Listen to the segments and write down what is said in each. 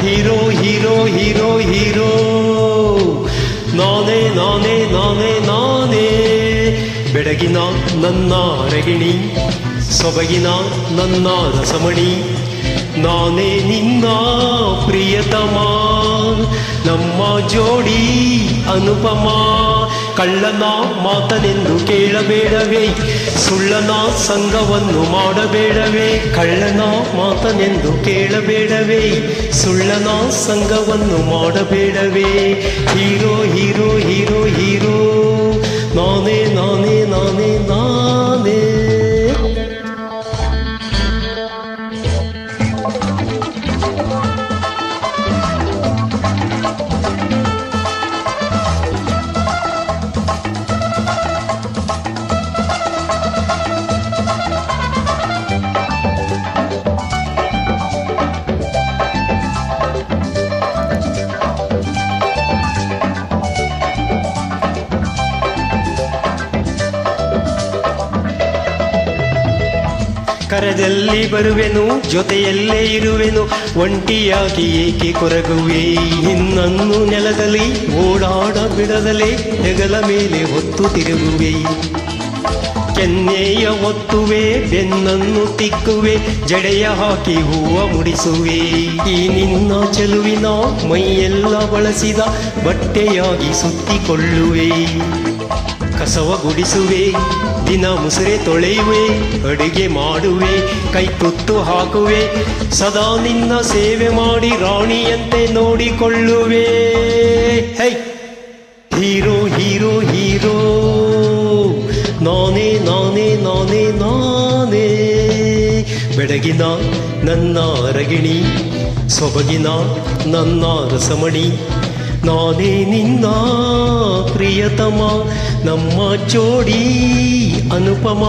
Hero hero hero hero ನಾನೇ ನಾನೇ ನಾನೇ ನಾನೇ. ಬೆಳಗಿನ ನನ್ನ ರಗಿಣಿ, ಸೊಬಗಿನ ನನ್ನ ರಸಮಣಿ. ನಾನೇ ನಿನ್ನ ಪ್ರಿಯತಮ, ನಮ್ಮ ಜೋಡಿ ಅನುಪಮ. ಕಳ್ಳನ ಮಾತನೆಂದು ಕೇಳಬೇಡವೇ, ಸುಳ್ಳನ ಸಂಘವನ್ನು ಮಾಡಬೇಡವೇ, ಕಳ್ಳನ ಮಾತನೆಂದು ಕೇಳಬೇಡವೇ, ಸುಳ್ಳನ ಸಂಘವನ್ನು ಮಾಡಬೇಡವೇ. ಹೀರೋ ಹೀರೋ ಹೀರೋ ಹೀರೋ, ನಾನೇ ನಾನೇ ನಾನೇ ನಾನೇ. ಕರದಲ್ಲಿ ಬರುವೆನು, ಜೊತೆಯಲ್ಲೇ ಇರುವೆನು, ಒಂಟಿಯಾಗಿ ಏಕೆ ಕೊರಗುವೆ? ನಿನ್ನನ್ನು ನೆಲದಲ್ಲಿ, ಓಡಾಡ ಬಿಡದಲೇ, ಹೆಗಲ ಮೇಲೆ ಹೊತ್ತು ತಿರುಗುವೆ. ಕೆನ್ನೆಯ ಒತ್ತುವೆ, ಬೆನ್ನನ್ನು ತಿಕ್ಕುವೆ, ಜಡೆಯ ಹಾಕಿ ಹೂವ ಮುಡಿಸುವೆ. ಈ ನಿನ್ನ ಚೆಲುವಿನ ಮೈಯೆಲ್ಲ ಬಳಸಿದ ಬಟ್ಟೆಯಾಗಿ ಸುತ್ತಿಕೊಳ್ಳುವೆ. ಕಸವ ಗುಡಿಸುವೆ, ದಿನ ಮುಸುರೆ ತೊಳೆಯುವೆ, ಅಡುಗೆ ಮಾಡುವೆ, ಕೈ ತುತ್ತು ಹಾಕುವೆ, ಸದಾ ನಿನ್ನ ಸೇವೆ ಮಾಡಿ ರಾಣಿಯಂತೆ ನೋಡಿಕೊಳ್ಳುವೆ. ಹೈ! ಹೀರೋ ಹೀರೋ ಹೀರೋ, ನಾನೇ ನಾನೇ ನಾನೇ ನಾನೇ. ಬೆಳಗಿನ ನನ್ನ ರಗಿಣಿ ಸೊಬಗಿನ ನನ್ನ ರಸಮಣಿ ನಾನೇ ನಿನ್ನ ಪ್ರಿಯತಮ, ನಮ್ಮ ಜೋಡಿ ಅನುಪಮ.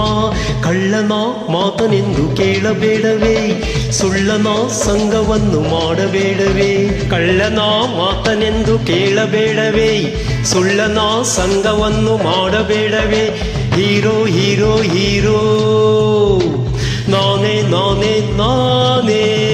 ಕಳ್ಳನ ಮಾತನೆಂದು ಕೇಳಬೇಡವೇ, ಸುಳ್ಳನ ಸಂಘವನ್ನು ಮಾಡಬೇಡವೇ. ಕಳ್ಳನ ಮಾತನೆಂದು ಕೇಳಬೇಡವೇ, ಸುಳ್ಳನ ಸಂಘವನ್ನು ಮಾಡಬೇಡವೇ. Hero hero hero. ನಾನೇ ನಾನೇ ನಾನೇ.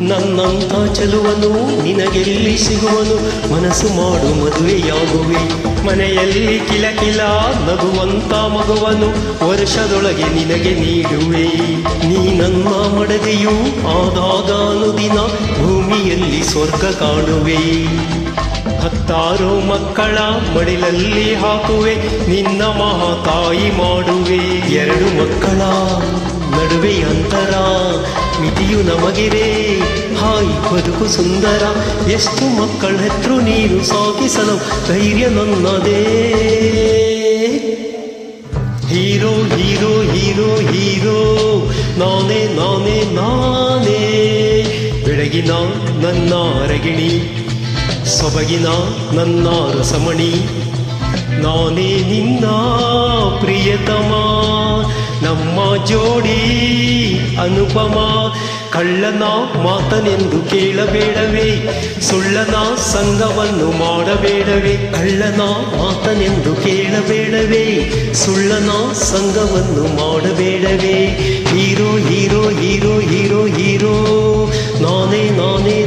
ನನ್ನಂಥ ಚೆಲುವನು, ನಿನಗೆಲ್ಲಿ ಸಿಗುವನು? ಮನಸ್ಸು ಮಾಡು ಮದುವೆಯಾಗುವೆ ಮನೆಯಲ್ಲಿ ಕಿಲಕಿಲ ನಗುವಂತ ಮಗುವನು, ವರ್ಷದೊಳಗೆ ನಿನಗೆ ನೀಡುವೆ. ನೀ ನನ್ನ ಮಡದಿಯು ಆದಾಗ ದಿನ ಭೂಮಿಯಲ್ಲಿ ಸ್ವರ್ಗ ಕಾಣುವೆ. ಹತ್ತಾರು ಮಕ್ಕಳ ಮಡಿಲಲ್ಲಿ ಹಾಕುವೆ, ನಿನ್ನ ಮಹಾತಾಯಿ ಮಾಡುವೆ. ಎರಡು ಮಕ್ಕಳ ನಡುವೆ ಅಂತರ. ಮಿತಿಯು ನಮಗಿರೆ ಹಾಯ್, ಬದುಕು ಸುಂದರ. ಎಷ್ಟು ಮಕ್ಕಳ ಹೆತ್ರು ನೀನು ಸಾಗಿಸಲು ಧೈರ್ಯ ನನ್ನದೇ. Hero hero hero hero. ನಾನೇ ನಾನೇ ನಾನೇ. ಬೆಳಗಿನ ನನ್ನ ಅರಗಿಣಿ. ಸೊಬಗಿನ ನನ್ನ ರಸಮಣಿ. ನಾನೇ ನಿನ್ನ ಪ್ರಿಯತಮ. ನಮ್ಮ ಜೋಡಿ ಅನುಪಮ, ಕಳ್ಳನ ಮಾತನೆಂದು ಕೇಳಬೇಡವೇ, ಸುಳ್ಳನ ಸಂಘವನ್ನು ಮಾಡಬೇಡವೇ, ಕಳ್ಳನ ಮಾತನೆಂದು ಕೇಳಬೇಡವೇ, ಸುಳ್ಳನ ಸಂಘವನ್ನು ಮಾಡಬೇಡವೇ, hero hero hero hero hero, ನಾನೇ ನಾನೇ